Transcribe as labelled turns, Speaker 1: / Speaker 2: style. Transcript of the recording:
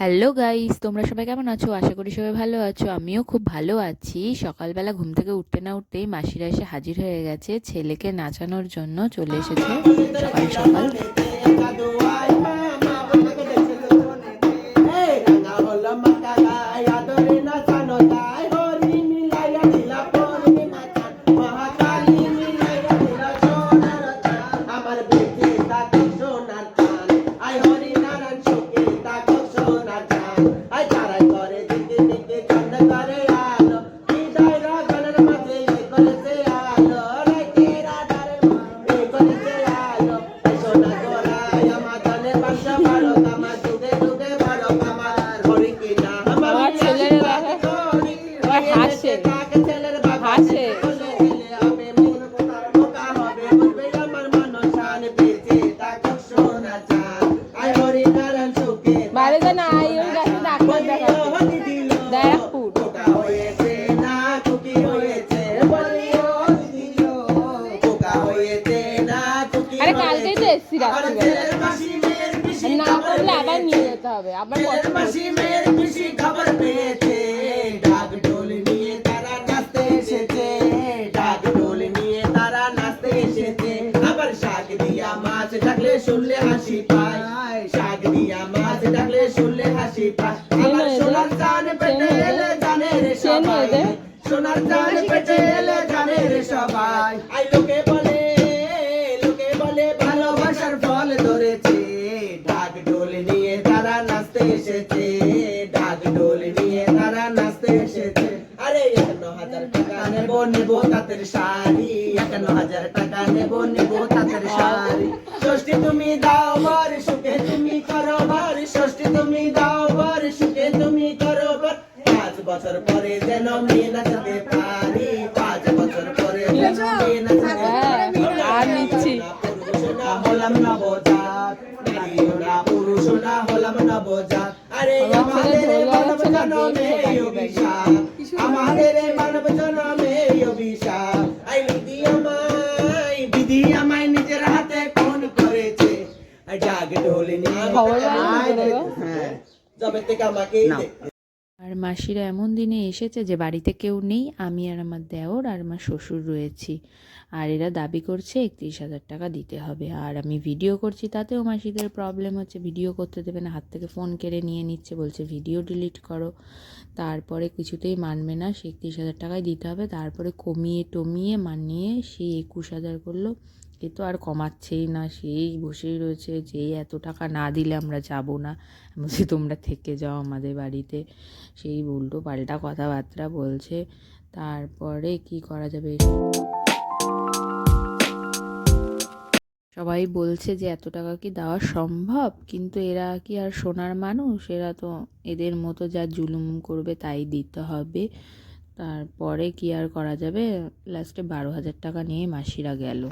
Speaker 1: Hello guys তোমরা সবাই কেমন আছো? আশা করি সবাই ভালো আছো। আমিও খুব ভালো আছি। সকালবেলা ঘুম থেকে উঠতে না উঠতেই মাসিরা এসে হাজির হয়ে গেছে। ছেলেকে নাচানোর জন্য চলে এসেছে। সকাল সকাল।
Speaker 2: রাইতে রাধারের
Speaker 3: আরে কালকেই তো এসছি রাত্রিবেলা।
Speaker 2: পিসি
Speaker 3: না করলে আবার নিয়ে যেতে হবে, আবার
Speaker 2: তারা নাচতে এসেছে ঢাক ঢোল তারা নাচতে এসেছে। আবার শাক দিয়া মাছ ডাকলে শুনলে হাসি পায়। এসেছে আরে একান্ন হাজার টাকা নেব নেব তাঁতের শাড়ি। একান্ন হাজার টাকা নেব নেব তাঁতের শাড়ি। ষষ্ঠী তুমি দাও বার সুখে তুমি করো বার ষষ্ঠী তুমি দাও বার সুখে তুমি করো বার পাঁচ বছর পরে যেন মেয়ে নাচাতে পারি। পাঁচ বছর পরে যেন মেয়ে নাচাতে
Speaker 3: হ্যাঁ,
Speaker 2: পারি। পুরুষ না হলাম নবজাত। না পুরুষ না হলাম নবজাত। আরে আমাদের
Speaker 3: ধরে
Speaker 2: মানব
Speaker 3: যাচ্ছে না,
Speaker 2: জনমে
Speaker 3: দেখছে
Speaker 2: অভিশাপ। আমাদের মানব জনমে অভিশাপ। আই বিধি আমায় বিধি আমায় নিজের হাতে কোন করেছে। জাগ ঢোলে নিয়ে। হ্যাঁ। যবে থেকে আমাকে
Speaker 1: আর মাসিরা এমন দিনে এসেছে যে বাড়িতে কেউ নেই, আমি আর আমার দেওর আর আমার শ্বশুর রয়েছি। আর এরা দাবি করছে একত্রিশ হাজার টাকা দিতে হবে। আর আমি ভিডিও করছি, তাতেও মাসিদের প্রবলেম হচ্ছে। ভিডিও করতে দেবে না, হাত থেকে ফোন কেড়ে নিয়ে নিচ্ছে, বলছে ভিডিও ডিলিট করো। তারপরে কিছুতেই মানবে না, সে একত্রিশ হাজার টাকাই দিতে হবে। তারপরে কমিয়ে টমিয়ে মানিয়ে সেই একুশ হাজার করল। এ তো আর কমাচ্ছেই না, সেই বসেই রয়েছে যে এত টাকা না দিলে আমরা যাব না। বলছি, তোমরা থেকে যাও আমাদের বাড়িতে। সেই উল্টো পাল্টা কথাবার্তা বলছে। তারপরে কি করা যাবে? সবাই বলছে যে, এত টাকা কি দেওয়া সম্ভব? কিন্তু এরা কি আর সোনার মানুষ? এরা তো এদের মতো যা জুলুম করবে তাই দিতে হবে। তারপরে কি আর করা যাবে? লাস্টে বারো হাজার টাকা নিয়ে মাসিরা গেল।